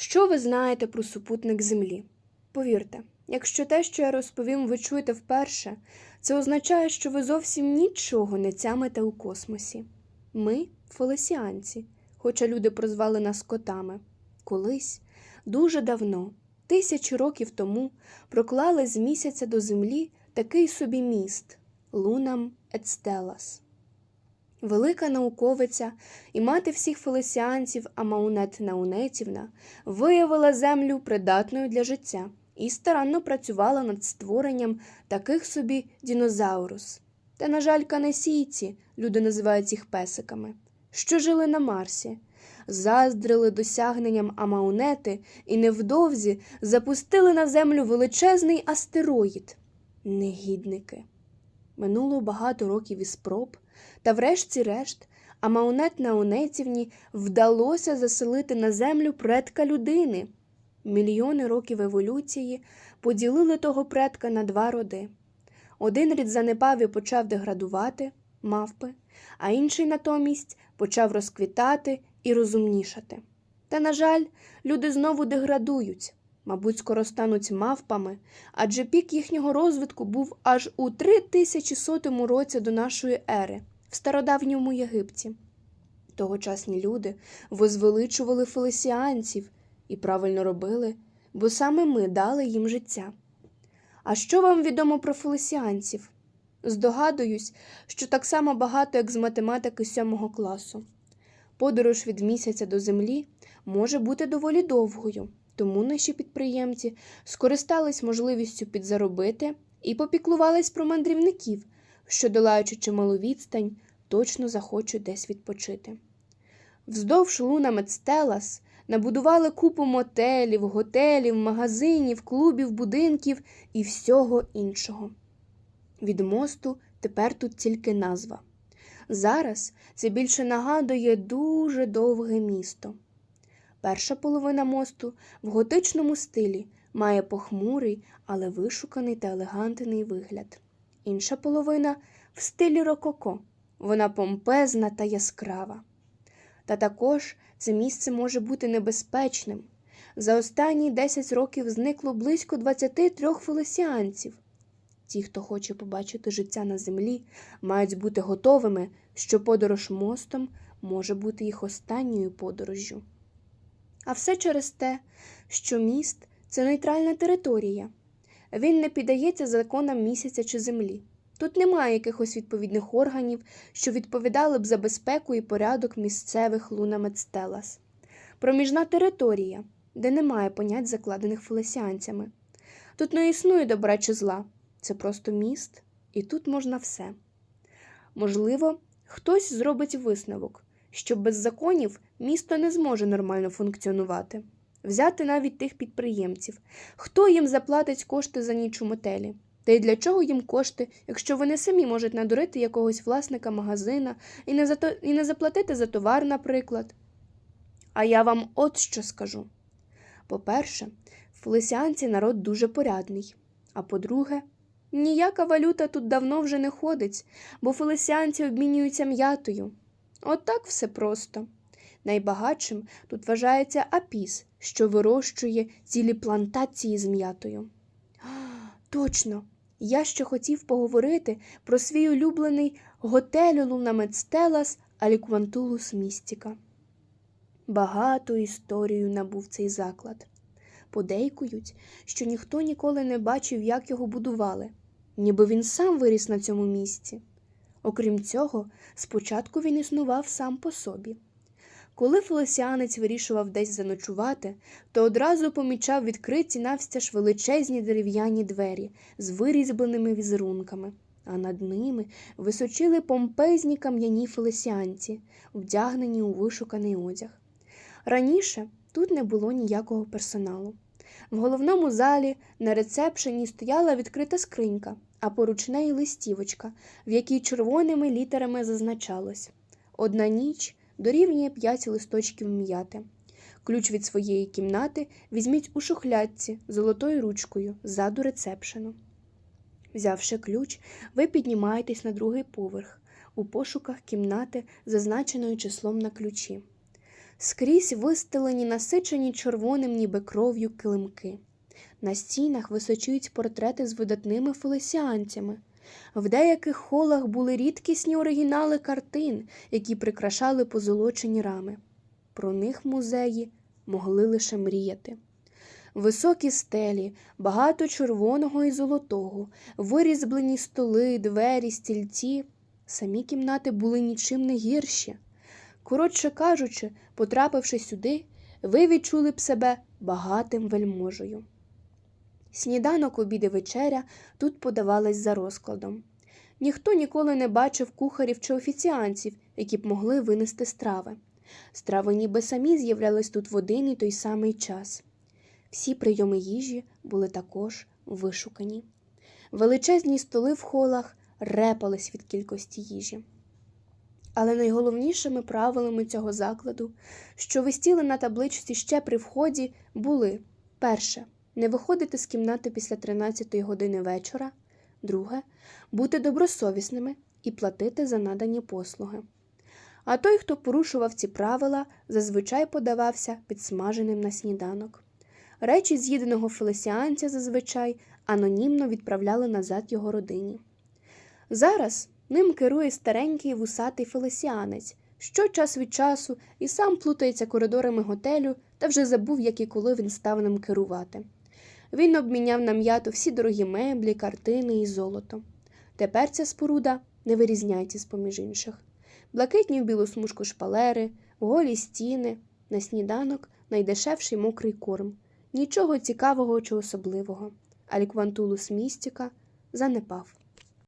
Що ви знаєте про супутник Землі? Повірте, якщо те, що я розповім, ви чуєте вперше, це означає, що ви зовсім нічого не тямите у космосі. Ми фолесіанці, хоча люди прозвали нас котами. Колись, дуже давно, тисячі років тому, проклали з місяця до землі такий собі міст Лунам Ецтелас. Велика науковиця і мати всіх фелесіанців Амаунет Наунетівна виявила землю придатною для життя і старанно працювала над створенням таких собі дінозаврус. Та, на жаль, канесійці, люди називають їх песиками, що жили на Марсі, заздрили досягненням Амаунети і невдовзі запустили на землю величезний астероїд. Негідники. Минуло багато років із спроб, та врешті-решт Амаунет Наунетівні вдалося заселити на землю предка людини. Мільйони років еволюції поділили того предка на два роди. Один рід занепав і почав деградувати мавпи, а інший натомість почав розквітати і розумнішати. Та, на жаль, люди знову деградують, мабуть, скоро стануть мавпами, адже пік їхнього розвитку був аж у 3100 році до нашої ери в стародавньому Єгипті. Тогочасні люди возвеличували фелесіанців і правильно робили, бо саме ми дали їм життя. А що вам відомо про фелесіанців? Здогадуюсь, що так само багато, як з математики сьомого класу. Подорож від місяця до землі може бути доволі довгою, тому наші підприємці скористались можливістю підзаробити і попіклувались про мандрівників, що, долаючи чималу відстань, точно захочуть десь відпочити. Вздовж луна Мецтелас набудували купу мотелів, готелів, магазинів, клубів, будинків і всього іншого. Від мосту тепер тут тільки назва. Зараз це більше нагадує дуже довге місто. Перша половина мосту в готичному стилі має похмурий, але вишуканий та елегантний вигляд. Інша половина в стилі рококо, вона помпезна та яскрава. Та також це місце може бути небезпечним. За останні 10 років зникло близько 23 фелесіанців. Ті, хто хоче побачити життя на землі, мають бути готовими, що подорож мостом може бути їх останньою подорожжю. А все через те, що міст це нейтральна територія. Він не піддається законам місяця чи землі. Тут немає якихось відповідних органів, що відповідали б за безпеку і порядок місцевих лунамецтелас. Проміжна територія, де немає понять, закладених фелесіанцями. Тут не існує добра чи зла, це просто міст, і тут можна все. Можливо, хтось зробить висновок, що без законів місто не зможе нормально функціонувати. Взяти навіть тих підприємців, хто їм заплатить кошти за ніч у мотелі. Та й для чого їм кошти, якщо вони самі можуть надурити якогось власника магазина і не, зато... і не заплатити за товар, наприклад. А я вам от що скажу. По-перше, фелесіанці народ дуже порядний. А по-друге, ніяка валюта тут давно вже не ходить, бо фелесіанці обмінюються м'ятою. От так все просто. Найбагатшим тут вважається апіс, що вирощує цілі плантації з м'ятою. Точно, я ще хотів поговорити про свій улюблений готель Лунамецтелас Аліквантулус Містіка. Багату історію набув цей заклад. Подейкують, що ніхто ніколи не бачив, як його будували, ніби він сам виріс на цьому місці. Окрім цього, спочатку він існував сам по собі. Коли фелесіанець вирішував десь заночувати, то одразу помічав відкриті навстяж величезні дерев'яні двері з вирізбленими візерунками, а над ними височили помпезні кам'яні фелесіанці, вдягнені у вишуканий одяг. Раніше тут не було ніякого персоналу. В головному залі на рецепшені стояла відкрита скринька, а поруч неї листівочка, в якій червоними літерами зазначалось Одна ніч дорівнює 5 листочків м'яти. Ключ від своєї кімнати візьміть у шухлядці золотою ручкою ззаду рецепшену. Взявши ключ, ви піднімаєтесь на другий поверх у пошуках кімнати, зазначеної числом на ключі. Скрізь вистелені насичені червоним ніби кров'ю килимки. На стінах височують портрети з видатними фелесіанцями. В деяких холах були рідкісні оригінали картин, які прикрашали позолочені рами. Про них музеї могли лише мріяти. Високі стелі, багато червоного і золотого, вирізблені столи, двері, стільці. Самі кімнати були нічим не гірші. Коротше кажучи, потрапивши сюди, ви відчули б себе багатим вельможею. Сніданок, обід і вечеря тут подавались за розкладом. Ніхто ніколи не бачив кухарів чи офіціантів, які б могли винести страви. Страви ніби самі з'являлись тут в один і той самий час. Всі прийоми їжі були також вишукані. Величезні столи в холах репались від кількості їжі. Але найголовнішими правилами цього закладу, що висіли на табличці ще при вході, були перше не виходити з кімнати після 13 години вечора, друге бути добросовісними і платити за надані послуги. А той, хто порушував ці правила, зазвичай подавався підсмаженим на сніданок. Речі з'їденого фелесіанця зазвичай анонімно відправляли назад його родині. Зараз ним керує старенький вусатий фелесіанець, що час від часу і сам плутається коридорами готелю та вже забув, як і коли він став ним керувати. Він обміняв на м'яту всі дорогі меблі, картини і золото. Тепер ця споруда не вирізняється з поміж інших. Блакитні в білу смужку шпалери, голі стіни, на сніданок найдешевший мокрий корм. Нічого цікавого чи особливого. Аліквантулус містіка занепав.